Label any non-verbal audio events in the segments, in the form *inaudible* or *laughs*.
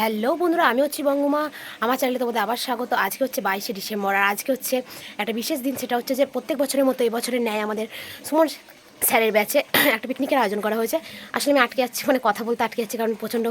Hello বন্ধুরা, আমি হচ্ছি বঙ্গমা। আমার চ্যানেলে তোমাদের আবার স্বাগত। আজকে হচ্ছে বাইশে ডিসেম্বর, আর আজকে হচ্ছে একটা বিশেষ দিন, সেটা হচ্ছে যে প্রত্যেক বছরের মতো এই বছরের ন্যায় আমাদের সুমন স্যারের ব্যাচে একটা পিকনিকের আয়োজন করা হয়েছে। আসলে আমি আটকে যাচ্ছি মানে কথা বলতে আটকে যাচ্ছি, কারণ প্রচণ্ড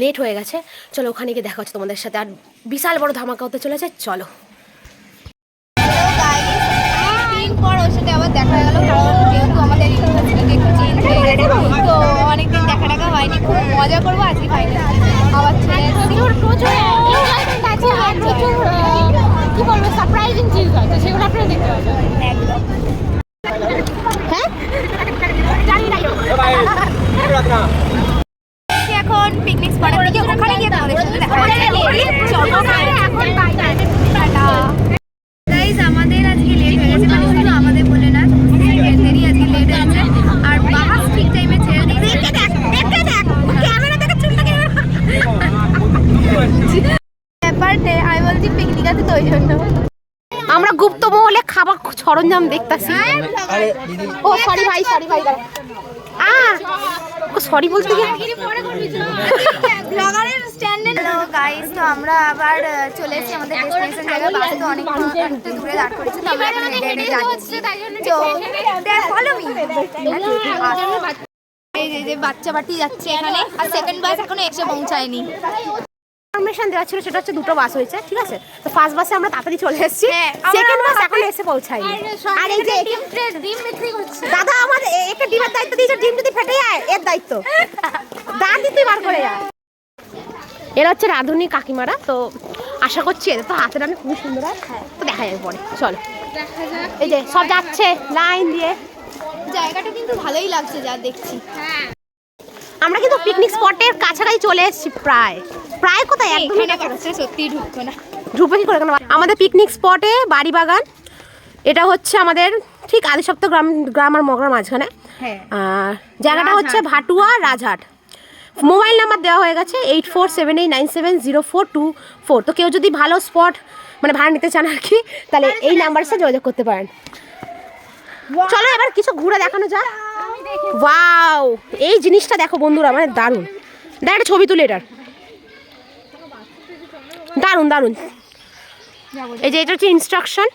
লেট হয়ে গেছে। চলো ওখানে গিয়ে দেখা হচ্ছে তোমাদের সাথে। আর বিশাল বড় ধামাকা হতে চলেছে, চলো। দেখা গেল কারণ যেহেতু আমাদের তো অনেকদিন দেখা টাকা হয়নি খুব মজা করব আজকে ফাইনাল আবার চলে প্রচুর আছে। আর প্রচুর কি বলব সারপ্রাইজিং চিজ আছে সেগুলো আপনারা দেখতে পাবেন। একদম এখন পিকনিক স্পটের দিকে ওখানে গিয়ে চলো এখন আমাদের আজকে লেট হয়ে গেছে মানে শুধু আমাদের বলে না ফ্রেন্ডদেরই আজকে লেট হয়েছে আর বাস ঠিক টাইমে ছেড়ে দিয়েছে দেখে দেখ দেখে দেখ ক্যামেরা দেখে চুলটা ব্যাপার নেই আমি আছে তো ওই জন্য। আমরা গুপ্ত মহলে খাবার সরঞ্জাম দেখতাছি। ও সরি ভাই সরি ভাই আ ও সরি বলতে গিয়ে ব্লগারের হ্যালো গাইস তো আমরা আবার চলে এসেছি আমাদের ডেস্টিনেশন জায়গা। বাসে তো অনেক একটু দূরে দাঁড় করেছি তো আমরা এখন হেঁটে হেঁটে যাচ্ছি। তো ফলো মি এই যে বাচ্চা বাটি যাচ্ছে এখানে আর সেকেন্ড বাস এখনও এসে পৌঁছায়নি। ইনফরমেশন দেওয়া ছিল সেটা হচ্ছে দুটো বাস হয়েছে ঠিক আছে? তো ফার্স্ট বাসে আমরা তাড়াতাড়ি চলে এসেছি হ্যাঁ, সেকেন্ড বাস এখন এসে পৌঁছায়নি। আর এই যে দাদা আমার এ- একটা ডিমের দায়িত্ব দিয়েছে ডিম যদি ফেটে যায় এর দায়িত্ব। দাঁত দিতে বার করে যায় এরা হচ্ছে রাঁধুনি কাকিমারা তো আশা করছি এদের তো হাতের আমি খুবই সুন্দর হয়। তো দেখা যাবে পরে চলো। এই যে সব যাচ্ছে লাইন দিয়ে। জায়গাটা কিন্তু ভালোই লাগছে যা দেখছি। হ্যাঁ। আমরা কিন্তু পিকনিক স্পটের কাছাকাছি চলে এসেছি প্রায়। প্রায় কোথায়? একদমই বাচ্চা ঢুকতো না। ঢুকবে কি করে কেন আমাদের পিকনিক স্পটে বাড়ি বাগান। এটা হচ্ছে আমাদের ঠিক আদি সপ্তাহ গ্রাম গ্রাম আর মগরার মাঝখানে। হ্যাঁ। জায়গাটা হচ্ছে ভাটুয়া রাজহাট। মোবাইল নাম্বার দেওয়া হয়ে গেছে eight four seven eight nine seven zero four two four তো কেউ যদি ভালো স্পট মানে ভাড়া নিতে চান আর কি তাহলে এই নাম্বারের সাথে যোগাযোগ করতে পারেন। চলো এবার কিছু ঘুরে দেখানো যাক। ওয়াও এই জিনিসটা দেখো বন্ধুরা মানে দারুণ। দেখ একটা ছবি তুলে এটার। দারুণ দারুণ। এই যে এটা হচ্ছে ইনস্ট্রাকশন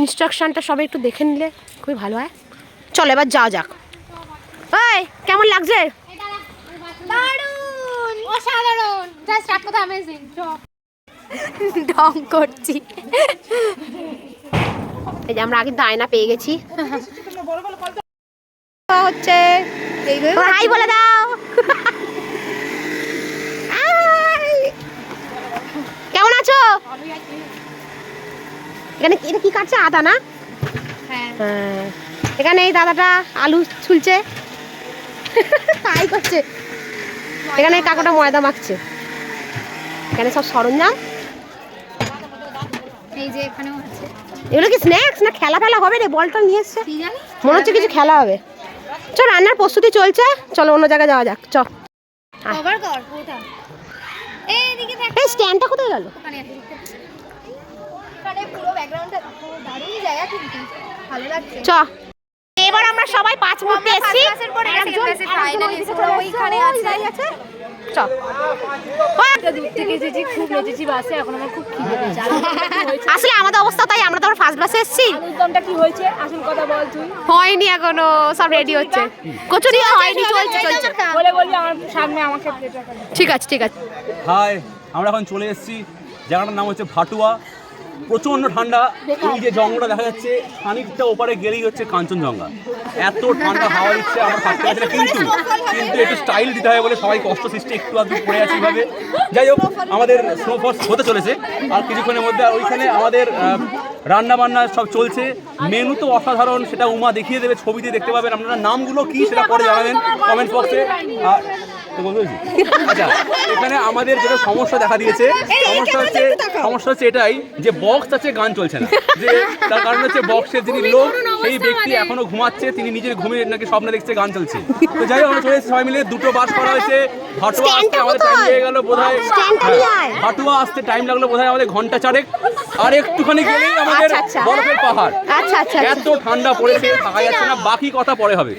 ইনস্ট্রাকশনটা সবাই একটু দেখে নিলে খুবই ভালো হয়। চলো এবার যাওয়া যাক। এই কেমন লাগছে? ঢং করছি। এই যে আমরা কিন্তু আয়না পেয়ে গেছি। হচ্ছে হাই বলে দাও। কেমন আছো? এখানে এটা কি কাটছে? আদা না? হ্যাঁ। হ্যাঁ। এখানে এই দাদাটা আলু ছুলছে। তাই করছে। এখানে কাকুটা ময়দা মাখছে। এখানে সব সরঞ্জাম? এই যে এখানেও আছে। এগুলো কি স্ন্যাক্স না খেলা ফেলা হবে রে বল টল নিয়ে এসছে। মনে হচ্ছে কিছু খেলা হবে। চল রান্নার প্রস্তুতি চলছে। চলো অন্য জায়গায় যাওয়া যাক। চ। এই স্ট্যান্ডটা কোথায় গেল? চ। এবার আমরা সবাই পাঁচ মুহূর্তে এসেছি। চ আসলে আমাদের অবস্থা তাই আমরা তো ফার্স্ট বাসে এসেছি। কি হয়েছে? আসল কথা বল তুই। হয়নি এখনও সব রেডি হচ্ছে। কচুরি হয়নি চলছে চলছে। বলে বলবি আমার সামনে আমাকে ঠিক আছে ঠিক আছে। হাই আমরা এখন চলে এসেছি জায়গাটার নাম হচ্ছে ভাটুয়া। প্রচণ্ড ঠান্ডা, এই যে জঙ্গলটা দেখা যাচ্ছে, খানিকটা ওপারে গেলেই হচ্ছে কাঞ্চনজঙ্ঘা। এত ঠান্ডা হাওয়া দিচ্ছে আমার থাকতে আছে না কিন্তু কিন্তু একটু স্টাইল দিতে হবে বলে সবাই কষ্ট সৃষ্টি, একটু আধটু পড়ে আছে এইভাবে যাই হোক, আমাদের স্নোফল হতে চলেছে, আর কিছুক্ষণের মধ্যে আর ওইখানে আমাদের রান্না বান্না সব চলছে। মেনু তো অসাধারণ সেটা উমা দেখিয়ে দেবে ছবিতে দেখতে পাবেন। আপনারা নামগুলো কি সেটা পরে জানাবেন কমেন্ট বক্সে আর? আচ্ছা এখানে আমাদের যেটা সমস্যা দেখা দিয়েছে সমস্যা হচ্ছে সমস্যা হচ্ছে এটাই যে বক্স আছে গান চলছে না। যে তার কারণ হচ্ছে বক্সের যিনি লোক সেই ব্যক্তি এখনও ঘুমাচ্ছে তিনি নিজের ঘুমিয়ে নাকি স্বপ্ন দেখছে গান চলছে। তো যাই হোক আমরা চলে সবাই মিলে দুটো বাস করা হয়েছে। ভাটুয়া আসতে আমাদের টাইম? লেগে গেল বোধ হয় ভাটুয়া আসতে টাইম লাগল বোধহয় আমাদের ঘণ্টা চারেক। আর একটুখানি গেলেই আমাদের আচ্ছা, আচ্ছা। বরফের পাহাড়। আচ্ছা আচ্ছা আচ্ছা। এত ঠান্ডা পড়েছে থাকা যাচ্ছে না বাকি কথা পরে হবে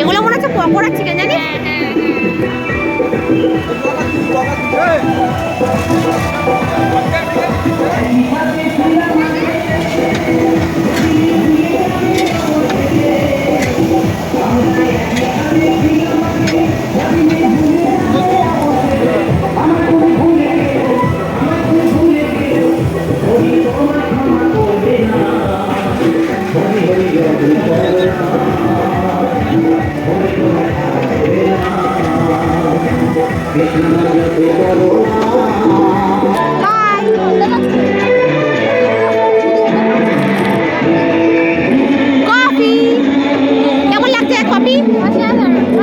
এগুলো মনে হচ্ছে পকোড়া চিকেন জানিস coffee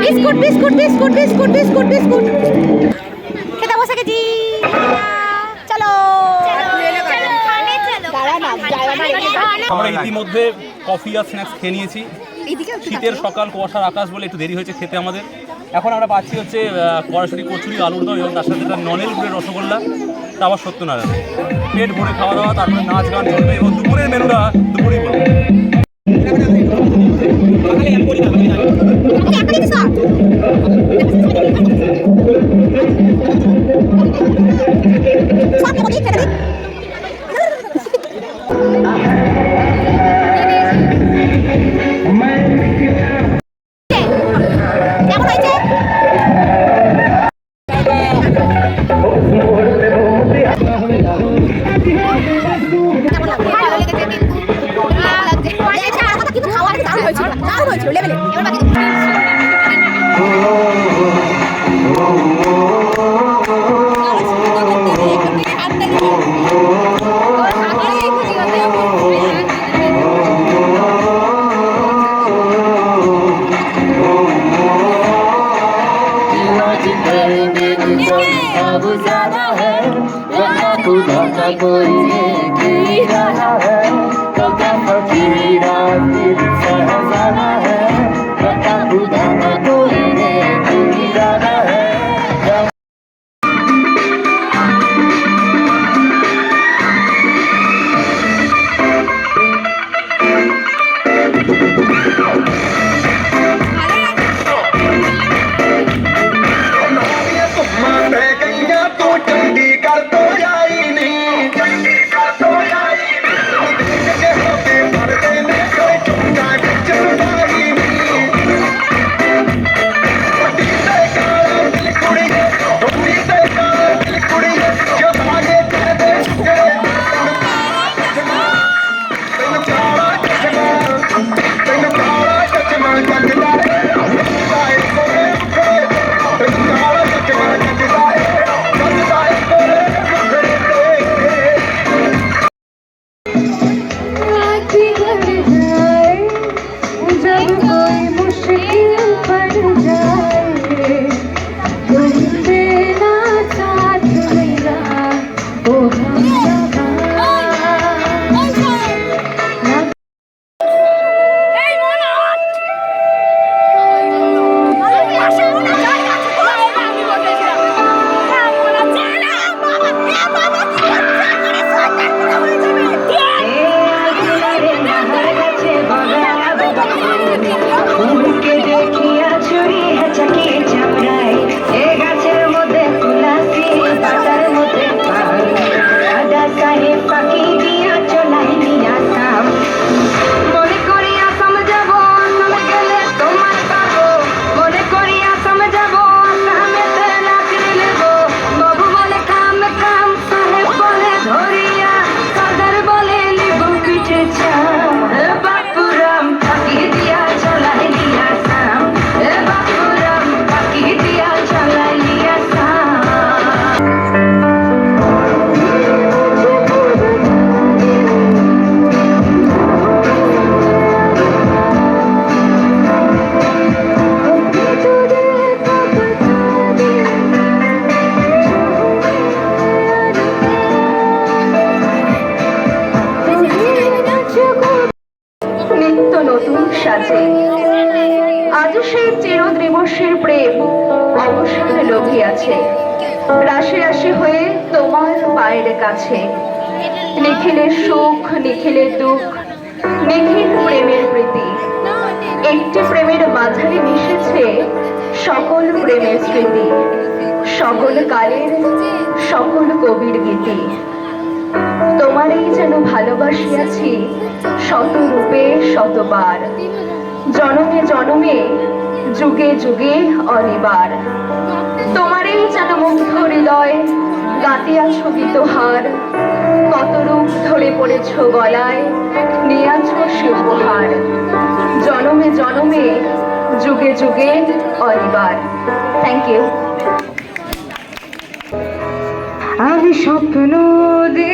biscuit biscuit biscuit biscuit biscuit biscuit খেতে বসে গেছি। চলো। আমরা ইতিমধ্যে কফি আর স্ন্যাক্স খেয়ে নিয়েছি। শীতের সকাল কুয়াশার আকাশ বলে একটু দেরি হয়েছে খেতে আমাদের। এখন আমরা পাচ্ছি হচ্ছে কড়াশুটি কচুরি, আলুর দম এবং তার সাথে তার গুড়ের রসগোল্লা, তা আবার সত্যনারায়ণ। পেট ভরে খাওয়া দাওয়া, তারপরে নাচ গান চলবে এবং দুপুরের মেনুটা, দুপুরেই বলব। সেই চিরদিবসের প্রেম অবসান লোভিয়াছে রাশি রাশি হয়ে তোমার পায়ের কাছে। নিখিলের সুখ, নিখিলের দুঃখ, নিখিল প্রেমের প্রীতি। একটি প্রেমের মাঝারে মিশেছে সকল প্রেমের স্মৃতি, সকল কালের, সকল কবির গীতি। তোমারই যেন ভালোবাসিয়াছি শত রূপে শতবার। জনমে জনমে যুগে যুগে অনিবার। তোমারই যেন মুগ্ধ হৃদয় গাতিয়াছ গীতহার কত রূপ ধরে পড়েছ গলায়, নিয়াছ সে জনমে জনমে, যুগে যুগে অনিবার। থ্যাংক ইউ আমি স্বপ্ন দেখে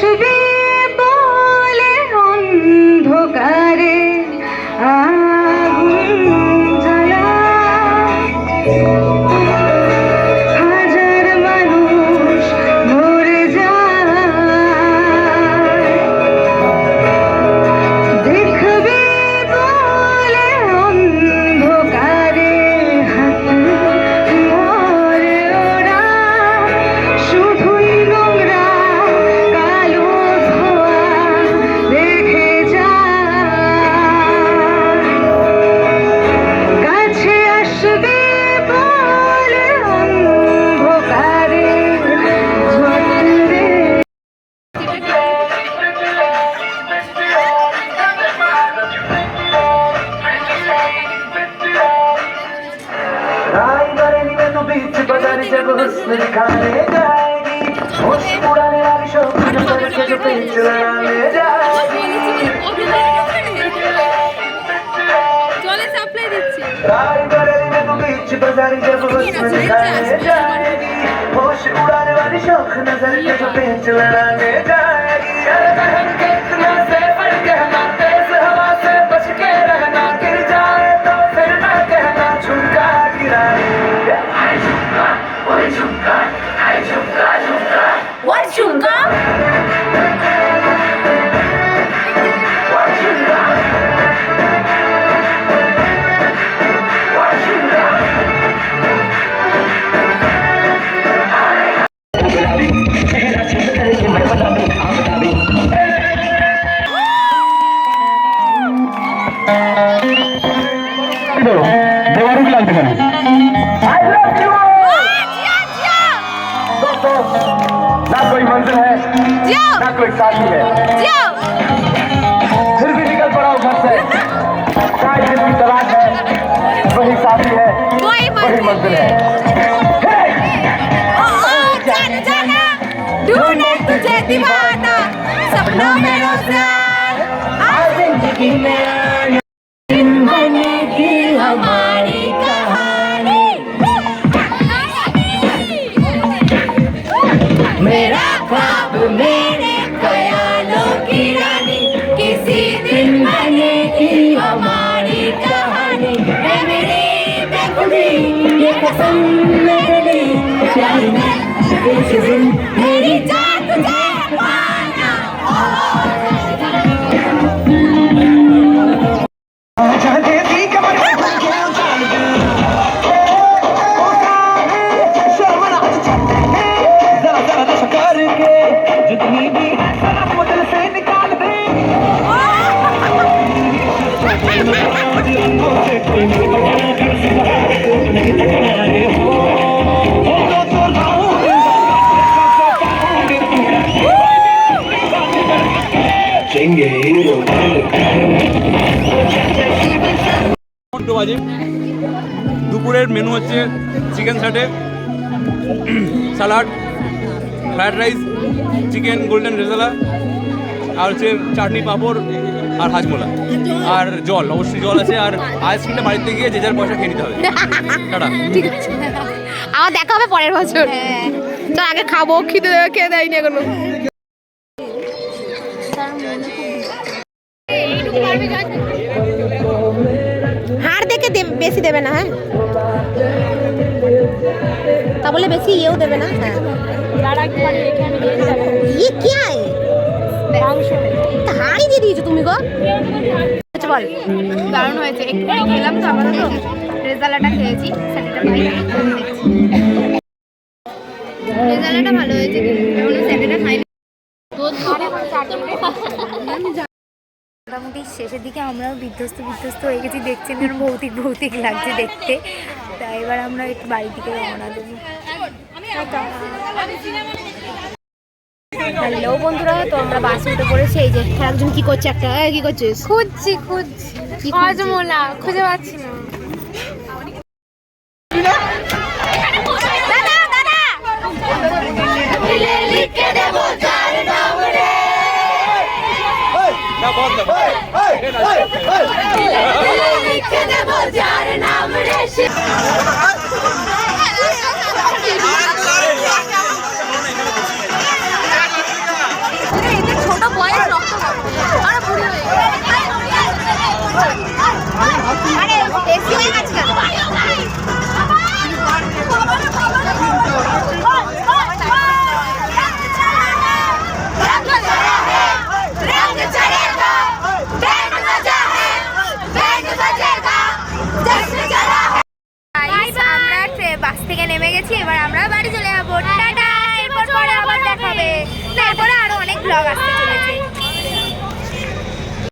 চলে *laughs* बाजार जब हुस्न दिखाने जाएगी उस पुराने वाली शौक पर के जो पेच लड़ाने जाएगी জলে সাপ্লাই দিচ্ছে रायबरेली में तो बीच बाजार जब हुस्न दिखाने जाएगी होश उड़ाने वाली शौक नजर के जो पेच लड़ाने जाएगी अरे बहन के इतना से बढ़ कहना तेज हवा से बच के रहना गिर जाए तो फिर ना कहना झुमका गिराएगी हाय झुमका ओए ना कोई मंजिल है ना कोई साथी है। फिर भी निकल पड़ा हूँ घर से। शायद जिसकी तलाश है वही साथी है वही मंजिल। है! जाना जाना। ढूंढे तुझे दीवाना। सपनों में रोज़ार आज ज़िंदगी में मेरा ख्वाब मेरे ख्यालों की रानी। किसी दिन बनेगी हमारी कहानी। है मेरी बेखुदी ये कसम मैं कुछ दिन मेरी जितनी भी है सनम वो दिल से निकाल दे ঘন্টা বাজে দুপুরের মেনু হচ্ছে chicken satay salad fried rice chicken golden rezala, আর হচ্ছে চাটনি পাঁপড় আর হাজমোলা। আর জল, অবশ্যই জল আছে, আর আইসক্রিমটা বাড়িতে গিয়ে যে যার পয়সা খেয়ে নিতে হবে। টাটা। ঠিক আছে। আবার দেখা হবে পরের বছর। চল আগে খাব, খিদে খেয়ে দেয়নি এখনও। হাড় দেখে বেশি দেবে না হ্যাঁ? তা বলে বেশি ইয়েও দেবে না হ্যাঁ। ইয়ে কি আয়? হাঁড়ি দিয়ে দিয়েছ তুমি গো। আচ্ছা বল দারুণ হয়েছে। একটু গেলাম তো আমরা তো রেজালাটা খেয়েছি স্যাটারটা ভাই রেজালাটা ভালো হয়েছে। এখনও স্যাটারটা খাইনি মোটামুটি শেষের দিকে আমরাও বিধ্বস্ত বিধ্বস্ত হয়ে গেছি। দেখছেন যেন ভৌতিক ভৌতিক লাগছে দেখতে। তা এবার আমরা একটু বাড়ির দিকে রওনা দেবো। হ্যালো বন্ধুরা তো আমরা বাসে উঠে পড়েছি। এই যে একজন কি করছে একটা? এই, কি করছিস? খুঁজছি খুঁজছি। হজমোলা খুঁজে পাচ্ছি না। ছোট